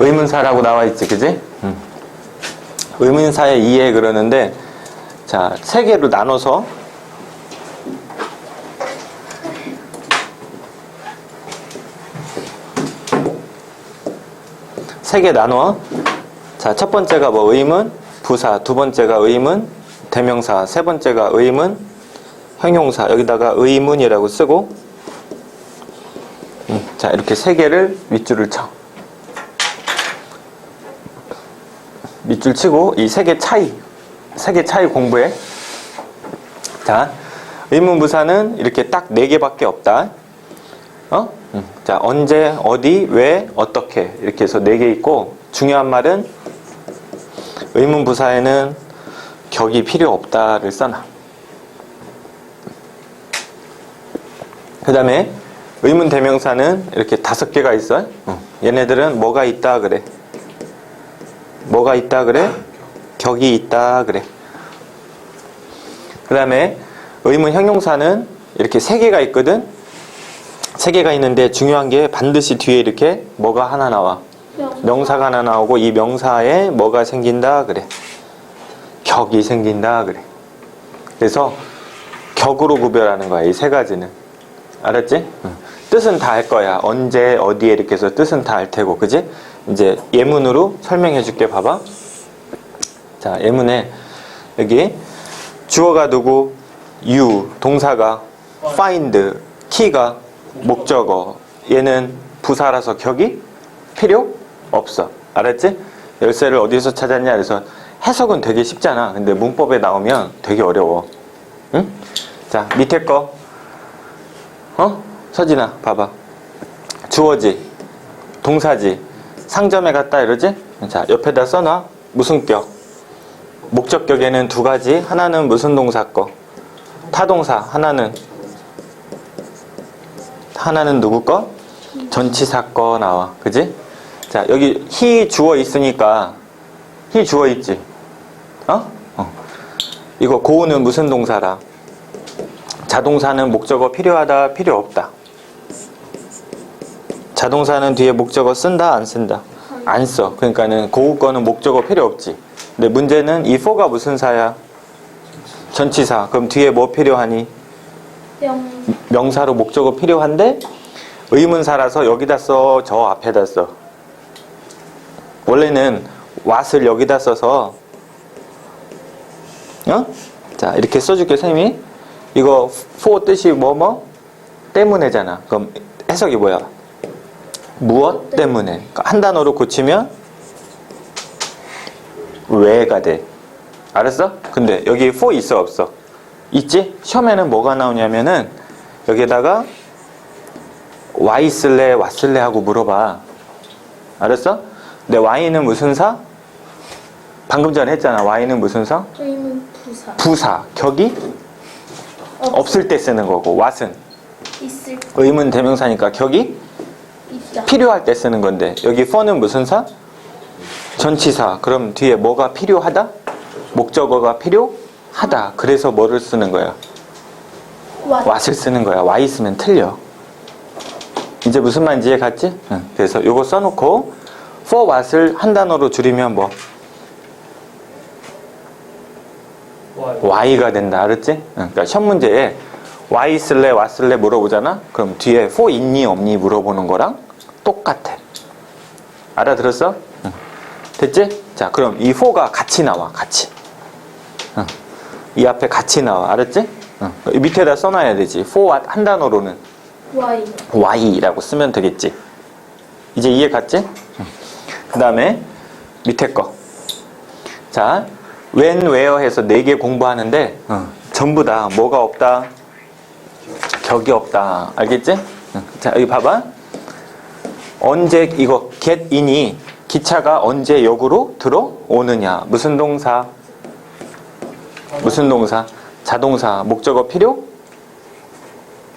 의문사라고 나와 있지, 그지? 음. 의문사의 이해 그러는데, 자, 세 개로 나눠서 세 개 나눠. 자, 첫 번째가 뭐 의문, 부사, 두 번째가 의문, 대명사, 세 번째가 의문, 형용사. 여기다가 의문이라고 쓰고, 음, 자, 이렇게 세 개를 밑줄을 쳐. 밑줄 치고 이 세 개 차이, 세 개 차이 공부해. 자, 의문부사는 이렇게 딱 네 개밖에 없다. 어? 음. 자, 언제, 어디, 왜, 어떻게 이렇게 해서 네 개 있고 중요한 말은 의문부사에는 격이 필요 없다를 써놔. 그 다음에 의문 대명사는 이렇게 다섯 개가 있어. 어. 얘네들은 뭐가 있다 그래. 뭐가 있다 그래? 격이 있다 그래. 그 다음에 의문 형용사는 이렇게 세 개가 있거든. 세 개가 있는데 중요한 게 반드시 뒤에 이렇게 뭐가 하나 나와. 명사 가 하나 나오고 이 명사에 뭐가 생긴다 그래. 격이 생긴다 그래. 그래서 격으로 구별하는 거야. 이 세 가지는. 알았지? 응. 뜻은 다할 거야. 언제, 어디에 이렇게 해서 뜻은 다할 테고. 그지? 이제 예문으로 설명해 줄게. 봐봐. 자, 예문에 여기 주어가 누구? you, 동사가 find, 키가 목적어. 얘는 부사라서 격이 필요 없어. 알았지? 열쇠를 어디서 찾았냐? 그래서 해석은 되게 쉽잖아. 근데 문법에 나오면 되게 어려워. 응? 자, 밑에 거. 어? 서진아, 봐봐. 주어지, 동사지, 상점에 갔다 이러지? 자, 옆에다 써놔. 무슨 격? 목적격에는 두 가지. 하나는 무슨 동사 거? 타동사. 하나는 하나는 누구 거? 전치사 거 나와. 그지? 자, 여기 히 주어 있으니까 히 주어 있지. 어? 어. 이거 고우는 무슨 동사라? 자동사는 목적어 필요하다, 필요 없다. 자동사는 뒤에 목적어 쓴다, 안 쓴다? 안 써. 그러니까는 고우 거는 목적어 필요 없지. 근데 문제는 이 for가 무슨 사야? 전치사. 그럼 뒤에 뭐 필요하니? 영 명사로 목적어 필요한데 의문사라서 여기다 써, 저 앞에다 써. 원래는 what을 여기다 써서 어? 자 이렇게 써줄게 쌤이 이거 for 뜻이 뭐뭐 때문에잖아. 그럼 해석이 뭐야? 무엇 때문에? 그러니까 한 단어로 고치면 왜가 돼. 알았어? 근데 여기 for 있어 없어? 있지? 시험에는 뭐가 나오냐면은 여기에다가 why 쓸래, what 쓸래 하고 물어봐. 알았어? 근데 why는 무슨 사? 방금 전에 했잖아. why는 무슨 사? 부사 부사. 격이 없을 때 쓰는 거고 what은 있을 의문 대명사니까 격이 필요할 때 쓰는 건데 여기 for는 무슨 사? 전치사. 그럼 뒤에 뭐가 필요하다? 목적어가 필요하다. 그래서 뭐를 쓰는 거야? 와 what을 쓰는 거야. why 쓰면 틀려. 이제 무슨 말인지 이해 갔지? 응. 그래서 요거 써놓고 for what을 한 단어로 줄이면 뭐 y가 된다. 알았지? 응. 그러니까 시험 문제에 y 쓸래, what 쓸래 물어보잖아? 그럼 뒤에 for 있니, 없니 물어보는 거랑 똑같아. 알아들었어? 응. 됐지? 자, 그럼 이 for가 같이 나와. 같이. 응. 이 앞에 같이 나와. 알았지? 응. 이 밑에다 써놔야 되지. for what 한 단어로는 와이 y라고 쓰면 되겠지. 이제 이해 갔지? 그 다음에 밑에 거. 자, when, where 해서 네개 공부하는데 어, 전부 다 뭐가 없다? 격이 없다. 알겠지? 어, 자, 여기 봐봐. 언제 이거 get in이 기차가 언제 역으로 들어오느냐? 무슨 동사? 무슨 동사? 자동사. 목적어 필요?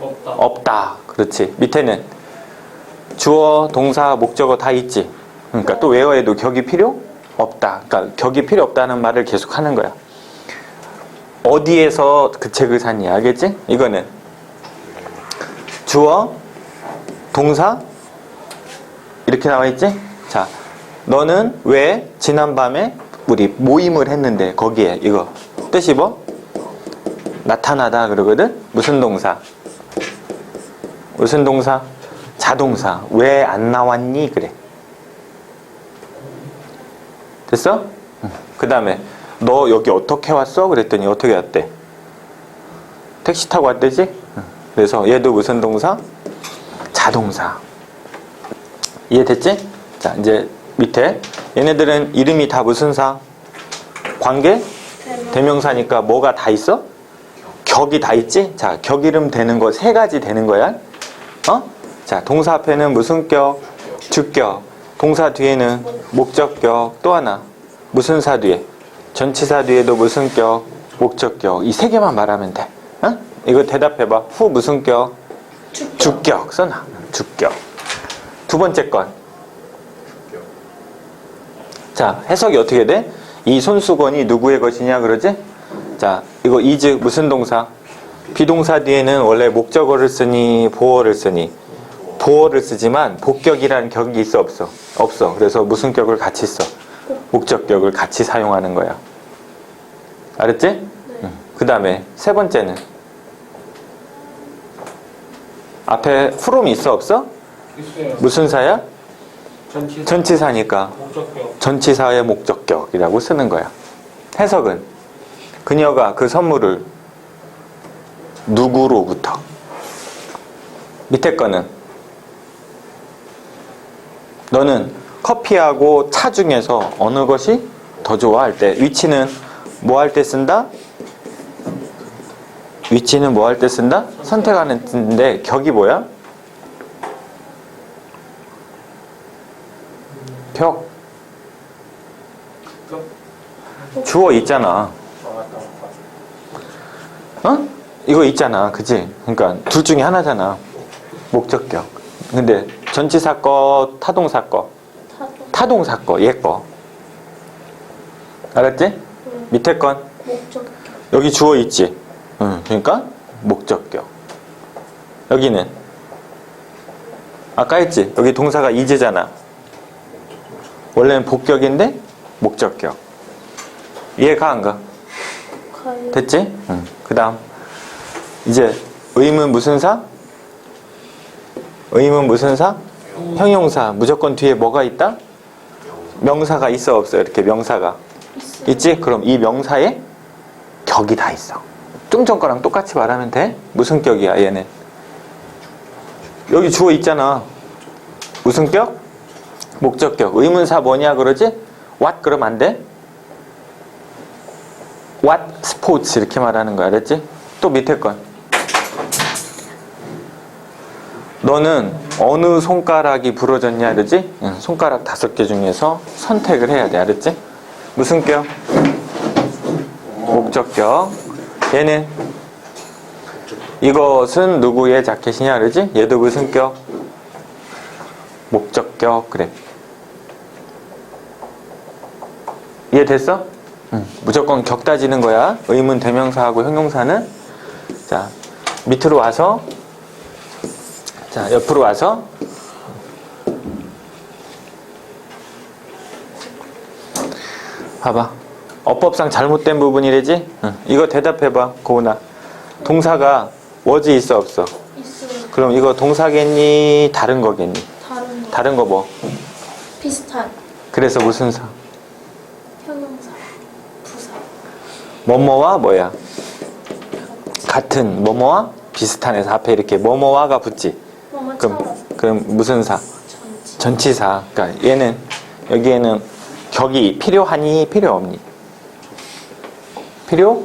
없다. 없다. 그렇지. 밑에는 주어, 동사, 목적어 다 있지. 그러니까 또 웨어에도 격이 필요 없다. 그러니까 격이 필요 없다는 말을 계속 하는 거야. 어디에서 그 책을 샀니? 알겠지? 이거는 주어, 동사 이렇게 나와 있지? 자, 너는 왜 지난밤에 우리 모임을 했는데 거기에 이거 뜻이 뭐? 나타나다 그러거든? 무슨 동사? 무슨 동사? 자동사. 왜 안 나왔니? 그래. 됐어? 그 다음에 너 여기 어떻게 왔어? 그랬더니 어떻게 왔대? 택시 타고 왔대지? 응. 그래서 얘도 무슨 동사? 자동사. 이해됐지? 자, 이제 밑에 얘네들은 이름이 다 무슨 사? 관계? 대명사니까 뭐가 다 있어? 격이 다 있지? 자, 격 이름 되는 거 세 가지 되는 거야. 어? 자, 동사 앞에는 무슨 격? 주격. 동사 뒤에는 목적격. 또 하나. 무슨 사 뒤에? 전치사 뒤에도 무슨 격? 목적격. 이 세 개만 말하면 돼. 어? 이거 대답해봐. 후 무슨 격? 주격. 주격. 써놔. 주격. 두 번째 건. 자, 해석이 어떻게 돼? 이 손수건이 누구의 것이냐 그러지? 자, 이거 이즈 무슨 동사? 비동사 뒤에는 원래 목적어를 쓰니 보어를 쓰니 보어를 쓰지만 복격이라는 격이 있어 없어? 없어. 그래서 무슨 격을 같이 써? 목적격을 같이 사용하는 거야. 알았지? 그 다음에 세 번째는 앞에 프롬이 있어 없어? 있어요. 무슨 사야? 전치 전치사니까 목적격. 전치사의 목적격이라고 쓰는 거야. 해석은 그녀가 그 선물을 누구로부터 밑에 거는 너는 커피하고 차 중에서 어느 것이 더 좋아 할 때 위치는 뭐 할 때 쓴다? 위치는 뭐 할 때 쓴다? 선택하는 뜻인데 격이 뭐야? 격 주어 있잖아. 어? 이거 있잖아. 그지? 그러니까 둘 중에 하나잖아. 목적격. 근데 전치사 거, 타동사 거. 타동사 거, 얘 거. 알았지? 밑에 건 목적격. 여기 주어 있지. 응, 그러니까 목적격. 여기는 아까 했지. 여기 동사가 이제잖아. 원래는 복격인데 목적격. 이해가 안 가? 가요. 됐지? 응. 그 다음 이제 의문 무슨 사? 의문 무슨 사? 형용사 무조건 뒤에 뭐가 있다? 명사가 있어 없어 이렇게 명사가 있어요. 있지? 그럼 이 명사에 격이 다 있어 좀 전 거랑 똑같이 말하면 돼? 무슨 격이야 얘는? 여기 주어 있잖아 무슨 격? 목적격 의문사 뭐냐 그러지? what 그러면 안 돼? what sports 이렇게 말하는 거야 알았지? 또 밑에 건 너는 어느 손가락이 부러졌냐 그러지? 응, 손가락 다섯 개 중에서 선택을 해야 돼 알았지? 무슨 격? 목적격 얘는 이것은 누구의 자켓이냐 그러지? 얘도 무슨 격? 목적격 그래 이해됐어? 응, 무조건 격 따지는 거야. 의문 대명사하고 형용사는 자 밑으로 와서 자 옆으로 와서 봐봐. 어법상 잘못된 부분이래지? 응, 이거 대답해봐, 고은아. 동사가 워지 있어 없어? 있어요. 그럼 이거 동사겠니? 다른 거겠니? 다른 거. 다른 거 뭐? 비슷한. 그래서 무슨 사? 부사. 뭐뭐와 뭐야? 같은 뭐뭐와 비슷한 해서 앞에 이렇게 뭐뭐와가 붙지. 그럼. 그럼 무슨 사? 전치. 전치사. 그러니까 얘는 여기에는 격이 필요하니 필요 없니? 필요?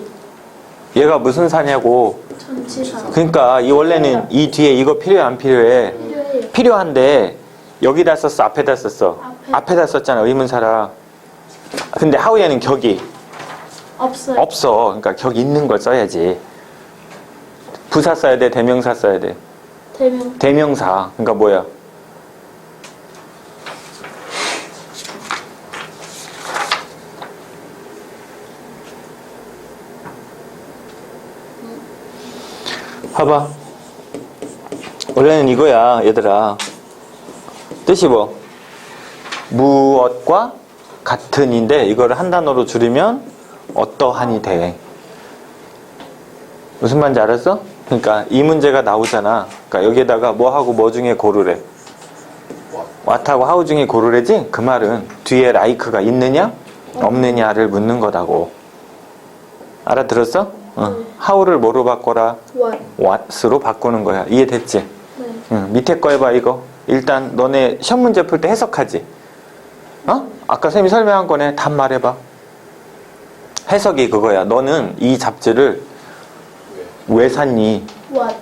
얘가 무슨 사냐고. 전치사. 그러니까 이 원래는 이 뒤에 이거 필요해 안 필요해? 필요해요. 필요한데 여기다 썼어 앞에다 썼어 앞에. 앞에다 썼잖아 의문사라 근데 하우에는 격이 없어요. 없어. 그러니까 격 있는 걸 써야지. 부사 써야 돼 대명사 써야 돼? 대명. 대명사. 그러니까 뭐야? 봐봐. 원래는 이거야 얘들아. 뜻이 뭐? 무엇과 같은인데 이거를 한 단어로 줄이면 어떠한이 돼. 무슨 말인지 알았어? 그러니까 이 문제가 나오잖아. 그러니까 여기에다가 뭐하고 뭐 중에 고르래. 왓하고 하우 중에 고르래지? 그 말은 뒤에 라이크가 있느냐 없느냐를 묻는 거다고. 알아들었어? 어. 하우를 뭐로 바꿔라? what what으로 바꾸는 거야. 이해됐지? 네 응, 밑에 거 해봐 이거. 일단 너네 시험 문제 풀 때 해석하지. 어? 아까 쌤이 설명한 거네. 답 말해봐. 해석이 그거야. 너는 이 잡지를 왜 샀니? what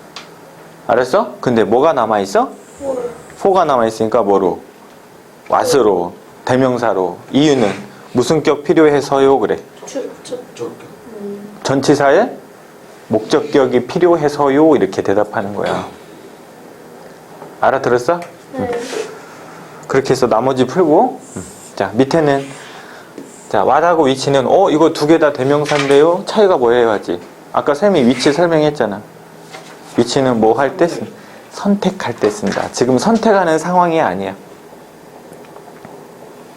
알았어? 근데 뭐가 남아 있어? for 포가 남아 있으니까 뭐로? what으로 대명사로 이유는 무슨 격 필요해서요 그래. 주 주. 전치사에 목적격이 필요해서요 이렇게 대답하는 거야. 알아들었어? 네 그렇게 해서 나머지 풀고 자 밑에는 자 왓하고 위치는 어 이거 두 개 다 대명사인데요? 차이가 뭐예요 하지 아까 쌤이 위치 설명했잖아. 위치는 뭐 할때 선택할 때 쓴다. 지금 선택하는 상황이 아니야.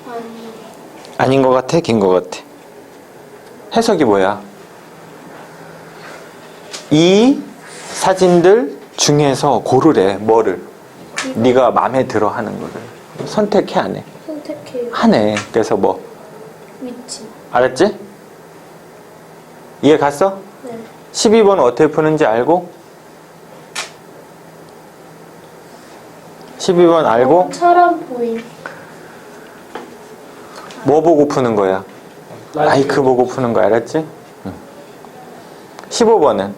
아니 아닌 것 같아? 긴 것 같아? 해석이 뭐야? 이 사진들 중에서 고르래 뭐를. 네가 마음에 들어 하는 거를. 선택해 안 해? 선택해요. 하네. 그래서 뭐 위치 알았지? 이해 갔어? 네 12번 어떻게 푸는지 알고? 12번 알고 처럼 보임 뭐 보고 푸는 거야? 라이크 보고 푸는 거 알았지? 응. 15번은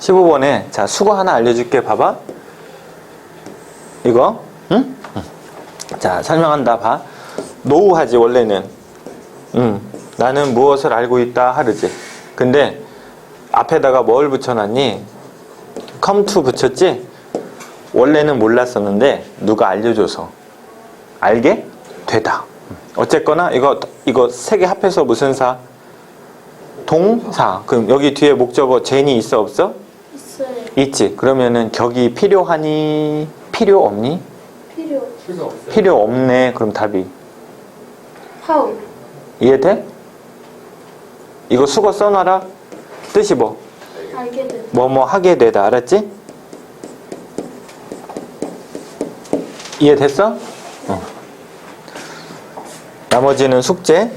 15번에 자 수거 하나 알려줄게 봐봐 이거 응? 응. 자 설명한다 봐 노우하지 원래는 응. 나는 무엇을 알고 있다 하르지 근데 앞에다가 뭘 붙여놨니 come to 붙였지 원래는 몰랐었는데 누가 알려줘서 알게 되다. 어쨌거나 이거 이거 세 개 합해서 무슨 사? 동사. 그럼 여기 뒤에 목적어 젠이 있어 없어? 있어요 있지. 그러면은 격이 필요하니 필요 없니? 필요. 필요 없네. 그럼 답이 how 이해돼? 이거 수거 써놔라. 뜻이 뭐? 알게 된다 뭐뭐 하게 되다. 알았지? 이해됐어? 어. 나머지는 숙제.